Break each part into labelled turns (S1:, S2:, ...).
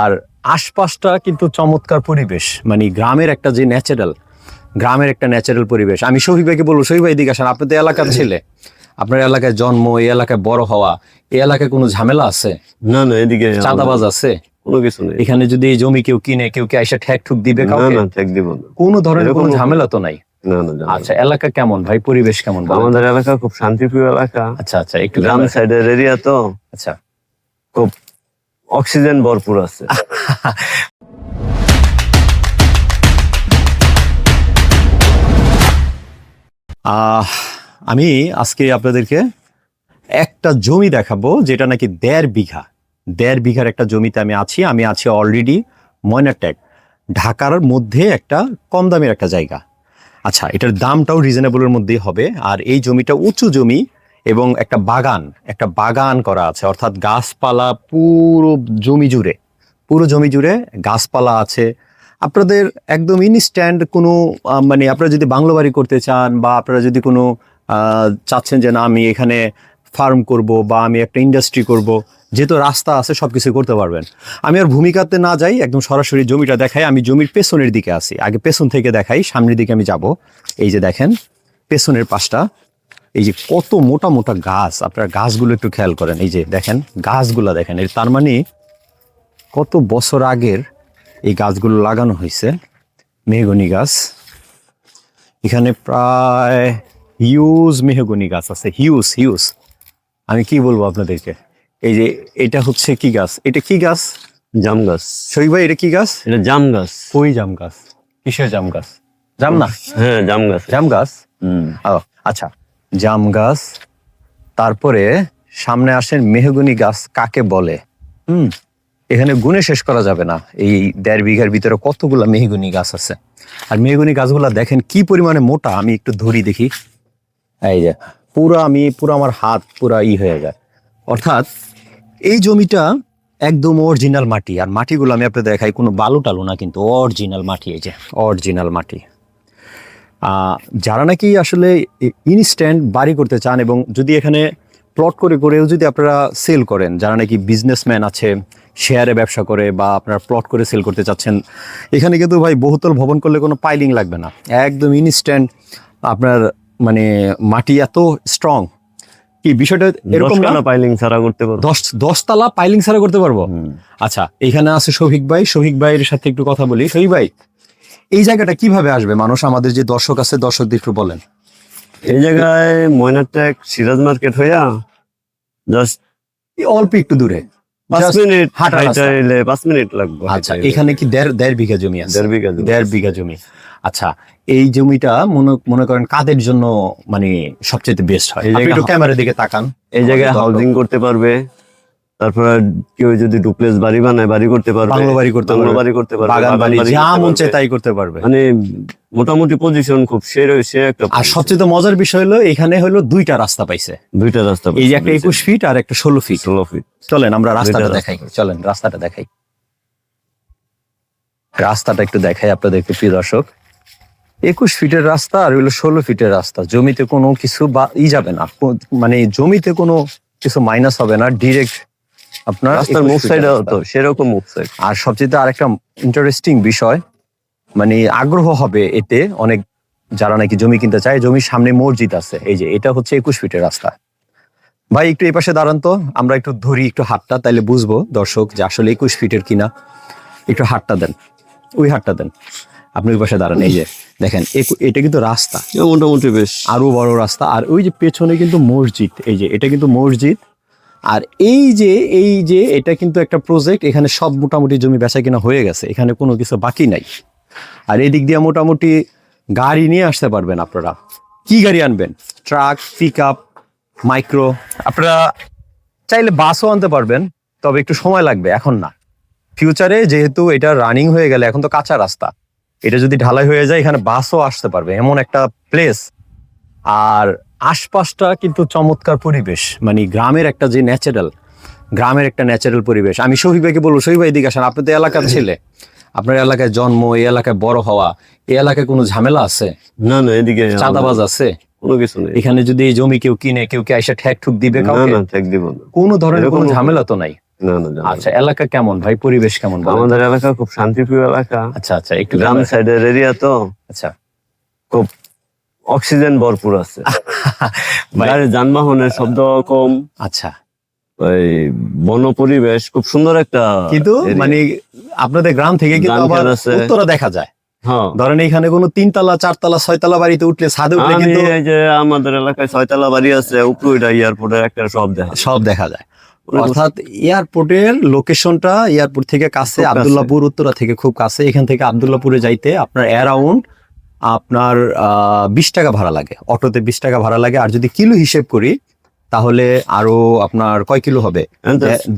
S1: আর আশপাশটা কিন্তু চমৎকার পরিবেশ। মানে গ্রামের একটা যে ন্যাচারাল গ্রামের একটা ন্যাচারাল পরিবেশ। আমি শহীদ ভাইকে বলব শহীদ ভাই এদিকে আসেন। আপনি তো এলাকার ছেলে। আপনার এলাকায় জন্ম এই এলাকায় বড় হওয়া এই এলাকায় কোনো ঝামেলা আছে?
S2: না না এদিকে
S1: চাঁদাবাজ আছে?
S2: কোনো কিছু নেই।
S1: এখানে যদি এই জমি কেউ কিনে কেউ কি আইসা ঠ্যাক ঠুক দিবে কাউকে?
S2: না ঠেক দিব না।
S1: কোনো ধরনের কোনো ঝামেলা তো নাই?
S2: না না
S1: আচ্ছা এলাকা কেমন ভাই? পরিবেশ কেমন
S2: আমাদের এলাকা খুব শান্তিপ্রিয় এলাকা।
S1: আচ্ছা আচ্ছা একটু
S2: গ্রাম সাইডের এরিয়া তো
S1: আচ্ছা।
S2: খুব অক্সিজেন ভরপুর আছে।
S1: আমি আজকে আপনাদেরকে একটা জমি দেখাবো, যেটা নাকি দেড় বিঘা। দেড় বিঘার একটা জমিতে আমি আছি আমি আছি অলরেডি ময়নাটেক ঢাকার মধ্যে একটা কম দামের একটা জায়গা। আচ্ছা এটার দামটাও রিজনেবলের মধ্যেই হবে, আর এই জমিটা উঁচু জমি এবং একটা বাগান একটা বাগান করা আছে, অর্থাৎ গাছপালা পুরো জমি জুড়ে, পুরো জমি জুড়ে গাছপালা আছে। আপনাদের একদম ইনস্ট্যান্ট কোনো মানে আপনারা যদি বাংলো বাড়ি করতে চান বা আপনারা যদি কোনো চাচ্ছেন যে না, আমি এখানে ফার্ম করব বা আমি একটা ইন্ডাস্ট্রি করব যেহেতু রাস্তা আছে সব কিছু করতে পারবেন। আমি আর ভূমিকাতে না যাই, একদম সরাসরি জমিটা দেখাই, আমি জমির পেছনের দিকে আসি আগে পেছন থেকে দেখাই, সামনের দিকে আমি যাব। এই যে দেখেন, পেছনের পাশটা। এই যে কত মোটা মোটা গাছ আপনারা গাছগুলো একটু খেয়াল করেন। এই যে দেখেন গাছগুলো দেখেন এর তার মানে কত বছর আগের এই গাছগুলো লাগানো হয়েছে মেহগনি গাছ। এখানে প্রায় হিউজ মেহগনি গাছ আছে হিউজ হিউজ আমি কি বলব আপনাদেরকে? এই যে এটা হচ্ছে কি গাছ? এটা কি গাছ?
S2: জাম গাছ।
S1: শহীদ ভাই এটা কি গাছ?
S2: এটা জাম গাছ।
S1: কই জাম গাছ? কিসের জাম গাছ? জাম না?
S2: হ্যাঁ জাম গাছ।
S1: জাম গাছ? আচ্ছা। জাম গাছ, তারপরে সামনে আসেন মেহগনি গাছ কাকে বলে? হুম, এখানে গুণে শেষ করা যাবে না। এই দেড় বিঘার ভিতরে কতগুলা মেহগনি গাছ আছে? আর মেহগনি গাছগুলা দেখেন কি পরিমাণে মোটা, আমি একটু ধরি দেখি। এই যে, পুরো আমি, পুরো আমার হাত পুরা ই হয়ে যায়। অর্থাৎ এই জমিটা একদম অরিজিনাল মাটি, আর মাটিগুলো আমি আপনাদের দেখাই, কোনো বালু টালু না, কিন্তু অরিজিনাল মাটি এই যে অরিজিনাল মাটি। যারা নাকি আসলে ইনস্ট্যান্ট বাড়ি করতে চান এবং যদি এখানে প্লট করে করেও যদি আপনারা সেল করেন যারা নাকি বিজনেসম্যান আছে শেয়ারে ব্যবসা করে বা আপনারা প্লট করে সেল করতে চাচ্ছেন এখানে কিন্তু ভাই বহুতল ভবন করলে কোনো পাইলিং লাগবে না। একদম ইনস্ট্যান্ট আপনার মানে মাটি এত স্ট্রং কি বিষয়টা এরকম না?
S2: পাইলিং ছাড়া করতে পারব।
S1: দশ দশতলা পাইলিং ছাড়া করতে পারব। আচ্ছা এখানে আছে শফিক ভাই। শফিক ভাইয়ের সাথে একটু কথা বলি। শফিক ভাই এই জায়গাটা কীভাবে আসবে? মানুষ আমাদের যে দর্শক আছে দর্শকদের একটু বলেন।
S2: এই জায়গায় ময়নারটেক সিরাজ মার্কেট হইয়া জাস্ট
S1: অল্প একটু দূরে।
S2: পাঁচ মিনিট
S1: হাঁটা
S2: হাইটা এলে পাঁচ মিনিট লাগবে
S1: আচ্ছা এখানে কি দেড় দেড় বিঘা জমি আছে?
S2: দেড় বিঘা
S1: দেড় বিঘা জমি। আচ্ছা এই জমিটা মনে মনে করেন কাদের জন্য মানে সবচেয়ে বেস্ট হয়? একটু ক্যামেরার দিকে তাকান।
S2: এই জায়গায় হাউজিং করতে পারবে। তারপর কেউ যদি ডুপ্লেস বাড়ি বানায় বাড়ি করতে পারবে।
S1: বাংলো বাড়ি করতে পারবে,
S2: বাড়ি করতে পারবে
S1: বাগান বাড়ি যা মন চায় তাই করতে পারবে।
S2: মানে মোটামুটি পজিশন খুব সে সে একটা
S1: আর সবচেয়ে তো মজার বিষয় হলো এখানে হলো দুইটা রাস্তা পাইছে।
S2: দুইটা রাস্তা
S1: এই যে একটা একুশ ফিট আর একটা ষোলো ফিট
S2: ষোলো ফিট
S1: চলেন আমরা রাস্তাটা দেখাই। চলেন রাস্তাটা দেখাই। রাস্তাটা একটু দেখাই আপনাদেরকে প্রিয় দর্শক। একুশ ফিটের রাস্তা আর হইল ষোলো ফিটের রাস্তা। জমিতে কোনো কিছু বা ই যাবে না। মানে জমিতে কোনো কিছু মাইনাস হবে না ডিরেক্ট আপনার
S2: রাস্তার
S1: 21
S2: মুখ সাইডে তো সেরকম মুখ সাইড
S1: আর সবচেয়ে আরেকটা ইন্টারেস্টিং বিষয় মানে আগ্রহ হবে এতে অনেক যারা নাকি জমি কিনতে চায় জমির সামনে মসজিদ আছে এই যে এটা হচ্ছে একুশ ফিটের রাস্তা। ভাই একটু এই পাশে দাঁড়ান তো আমরা একটু ধরি একটু হাতটা তাইলে বুঝব দর্শক যে আসলে একুশ ফিটের কিনা। একটু হাতটা দেন ওই হাতটা দেন। আপনি ওই পাশে দাঁড়ান এই যে দেখেন এটা কিন্তু রাস্তা।
S2: মোটামুটি বেশ।
S1: আরও বড় রাস্তা আর ওই যে পেছনে কিন্তু মসজিদ এই যে এটা কিন্তু মসজিদ আর এই যে এই যে, এটা কিন্তু একটা প্রজেক্ট এখানে সব মোটামুটি জমি বেচা কিনা হয়ে গেছে, এখানে কোনো কিছু বাকি নাই। আর এই দিক দিয়ে মোটামুটি গাড়ি নিয়ে আসতে পারবেন আপনারা। কি গাড়ি আনবেন? ট্রাক পিক আপ মাইক্রো আপনারা চাইলে বাসও আনতে পারবেন, তবে একটু সময় লাগবে, এখন না। ফিউচারে যেহেতু এটা রানিং হয়ে গেলে, এখন তো কাঁচা রাস্তা। এটা যদি ঢালাই হয়ে যায়, এখানে বাসও আসতে পারবে, এমন একটা প্লেস আর আশপাশটা কিন্তু চমৎকার পরিবেশ। মানে গ্রামের একটা যে ন্যাচারাল গ্রামের একটা ন্যাচারাল পরিবেশ। আমি শহীদ ভাইকে বলব শহীদ ভাই এদিকে আসেন। আপনি তো এলাকার ছেলে। আপনার এলাকায় জন্ম এই এলাকায় বড় হওয়া এই এলাকায় কোনো ঝামেলা আছে?
S2: না না এদিকে
S1: চাঁদাবাজ আছে?
S2: কোনো কিছু নেই।
S1: এখানে যদি এই জমি কেউ কিনে কেউ কি আইসা ঠুক দিবে
S2: না
S1: কাউকে?
S2: না ঠেক দিব না।
S1: কোনো ধরনের কোনো ঝামেলা তো নাই?
S2: না না
S1: আচ্ছা এলাকা কেমন ভাই? পরিবেশ কেমন
S2: আমাদের এলাকা খুব শান্তিপ্রিয় এলাকা।
S1: আচ্ছা আচ্ছা একটু
S2: গ্রাম সাইডের এরিয়া তো
S1: আচ্ছা।
S2: খুব অক্সিজেন ভরপুর আছে। গাড়ির যানবাহনের শব্দ কম।
S1: আচ্ছা।
S2: ওই বন পরিবেশ খুব সুন্দর একটা
S1: কিন্তু মানে আপনাদের গ্রাম থেকে কিন্তু আবার উত্তরা দেখা যায়।
S2: হ্যাঁ।
S1: ধরেন এখানে কোনো তিনতলা চারতলা ছয়তলা বাড়িতে উঠলে ছাদে উঠলে কিন্তু
S2: এই যে আমাদের এলাকায় ছয়তলা বাড়ি আছে উপরে ওইটা এয়ারপোর্টের একটা সব দেখা
S1: সব দেখা যায়। অর্থাৎ এয়ারপোর্টের লোকেশনটা এয়ারপোর্ট থেকে কাছে। আবদুল্লাপুর উত্তরা থেকে খুব কাছে। এখান থেকে আবদুল্লাপুরে যাইতে আপনার অ্যারাউন্ড আপনার বিশ টাকা ভাড়া লাগে। অটোতে বিশ টাকা ভাড়া লাগে। আর যদি কিলো হিসেব করি তাহলে আরও আপনার কয় কিলো হবে?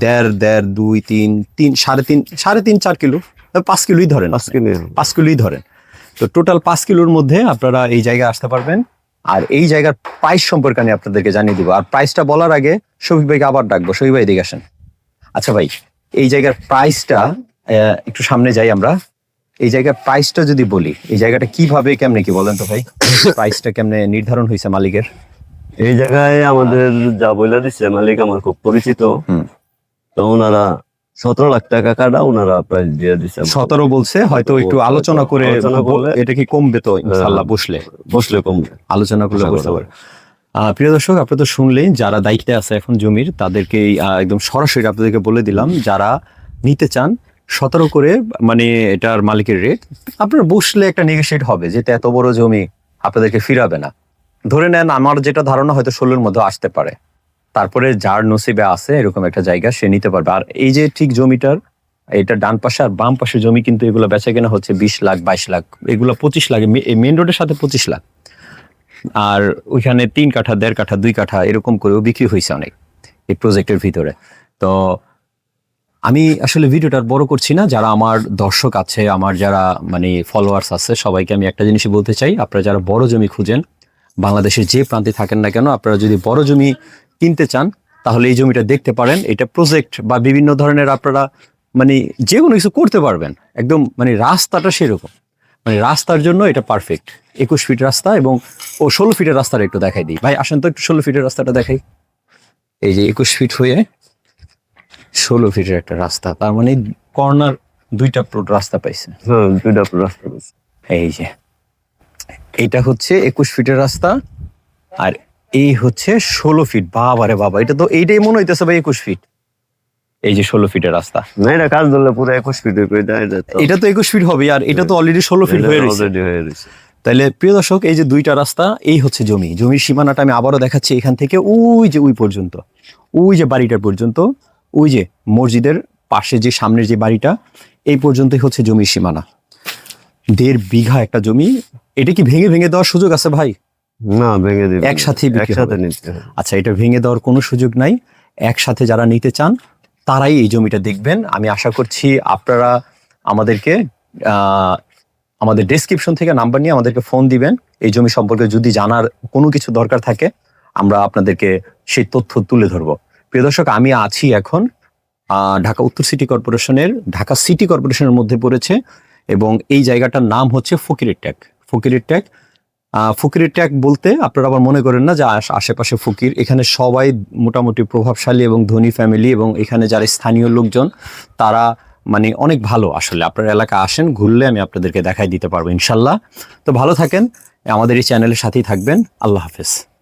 S1: দেড় দেড় দুই তিন তিন সাড়ে তিন সাড়ে তিন চার কিলো। পাঁচ কিলোই ধরেন।
S2: পাঁচ কিলো।
S1: পাঁচ কিলোই ধরেন। তো টোটাল পাঁচ কিলোর মধ্যে আপনারা এই জায়গায় আসতে পারবেন। আর এই জায়গার প্রাইস সম্পর্কে আমি আপনাদেরকে জানিয়ে দিব। আর প্রাইসটা বলার আগে শফিক ভাইকে আবার ডাকবো। শফিক ভাই এদিকে আসেন। আচ্ছা ভাই এই জায়গার প্রাইসটা একটু সামনে যাই আমরা। এই জায়গার প্রাইসটা যদি বলি এই জায়গাটা কীভাবে কেমনে কি বলেন তো ভাই? প্রাইসটা কেমনে নির্ধারণ হয়েছে মালিকের?
S2: এই জায়গায় আমাদের যা বইলা দিচ্ছে মালিক আমার খুব পরিচিত।
S1: হুম।
S2: তো ওনারা সতেরো লাখ টাকা কাটা ওনারা প্রাইস দিয়ে দিচ্ছে
S1: সতেরো বলছে হয়তো একটু আলোচনা করে এটা কি কমবে তো ইনশাল্লাহ বসলে?
S2: বসলে কমবে।
S1: আলোচনা করলে
S2: করা।
S1: পারে প্রিয় দর্শক আপনি তো শুনলেন যারা দায়িত্বে আছে এখন জমির তাদেরকে একদম সরাসরি আপনাদেরকে বলে দিলাম যারা নিতে চান সতেরো করে মানে এটার মালিকের রেট আপনার বসলে একটা নেগোসিয়েট হবে যেটা এত বড় জমি আপনাদেরকে ফিরাবে না। ধরে নেন আমার যেটা ধারণা হয়তো ষোলোর মধ্যে আসতে পারে। তারপরে যার নসিবে আছে, এরকম একটা জায়গা সে নিতে পারবে। আর এই যে ঠিক জমিটার, এটা ডান পাশে আর বাম পাশে জমি কিন্তু এগুলো বেচা কেনা হচ্ছে বিশ লাখ, বাইশ লাখ, এগুলো পঁচিশ লাখ মেন রোডের সাথে পঁচিশ লাখ। আর ওইখানে তিন কাঠা, দেড় কাঠা, দুই কাঠা, এরকম করেও বিক্রি হয়েছে অনেক এই প্রজেক্টের ভিতরে। তো আমি আসলে ভিডিওটা বড় করছি না, যারা আমার দর্শক আছে, আমার যারা মানে ফলোয়ার্স আছে, সবাইকে আমি একটা জিনিসই বলতে চাই, আপনারা যারা বড় জমি খুঁজেন, বাংলাদেশের যে প্রান্তে থাকেন না কেন, আপনারা যদি বড় জমি কিনতে চান, তাহলে এই জমিটা দেখতে পারেন। এটা প্রজেক্ট বা বিভিন্ন ধরনের আপনারা মানে যে কোনো কিছু করতে পারবেন। একদম মানে রাস্তাটা সেরকম। মানে রাস্তার জন্য এটা পারফেক্ট একুশ ফিট রাস্তা এবং ও ষোলো ফিটের রাস্তাটা একটু দেখাই দিই। ভাই, আসেন তো একটু ষোলো ফিটের রাস্তাটা দেখাই। এই যে একুশ ফিট হয়ে ষোলো ফিটের একটা রাস্তা তার মানে কর্নার দুইটা প্লট রাস্তা পাইছে।
S2: হ্যাঁ দুইটা রাস্তা আছে।
S1: এই যে এটা হচ্ছে একুশ ফিটের রাস্তা আর এই হচ্ছে ষোলো ফিট। বাবা রে বাবা এটা তো এইটাই মনে হইতেছে ভাই একুশ ফিট। এই যে ষোলো ফিটের রাস্তা।
S2: না এটা কাজ ধরলে পুরো একুশ ফিট হয়ে এটা তো
S1: একুশ ফিট হবে আর এটা তো অলরেডি ষোলো ফিট হয়ে
S2: হয়ে রয়েছে
S1: তাহলে প্রিয় দর্শক এই যে দুইটা রাস্তা এই হচ্ছে জমি। জমির সীমানাটা আমি আবারও দেখাচ্ছি এখান থেকে ওই যে ওই পর্যন্ত ওই যে বাড়িটার পর্যন্ত। ওই যে মসজিদের পাশে যে সামনের যে বাড়িটা এই পর্যন্তই হচ্ছে জমির সীমানা। দেড় বিঘা একটা জমি এটা কি ভেঙে ভেঙে দেওয়ার সুযোগ আছে ভাই?
S2: না ভেঙে দিবে একসাথে নিতে
S1: আচ্ছা এটা ভেঙে দেওয়ার কোনো সুযোগ নাই। একসাথে যারা নিতে চান তারাই এই জমিটা দেখবেন। আমি আশা করছি আপনারা আমাদেরকে আমাদের ডেসক্রিপশন থেকে নাম্বার নিয়ে আমাদেরকে ফোন দিবেন। এই জমি সম্পর্কে যদি জানার কোনো কিছু দরকার থাকে আমরা আপনাদেরকে সেই তথ্য তুলে ধরবো। প্রিয় দর্শক আমি আছি এখন ঢাকা উত্তর সিটি কর্পোরেশনের ঢাকা সিটি কর্পোরেশনের মধ্যে পড়েছে এবং এই জায়গাটার নাম হচ্ছে ফকিরের ট্যাগ। ফকিরের আহ, ফকিরের ট্যাগ বলতে আপনারা আবার মনে করেন না যে আশেপাশে ফকির এখানে সবাই মোটামুটি প্রভাবশালী এবং ধনী ফ্যামিলি এবং এখানে যারা স্থানীয় লোকজন তারা মানে অনেক ভালো আসলে। আপনার এলাকা আসেন ঘুরলে আমি আপনাদেরকে দেখাই দিতে পারব ইনশাল্লাহ। তো ভালো থাকেন আমাদের এই চ্যানেলের সাথেই থাকবেন। আল্লাহ হাফেজ।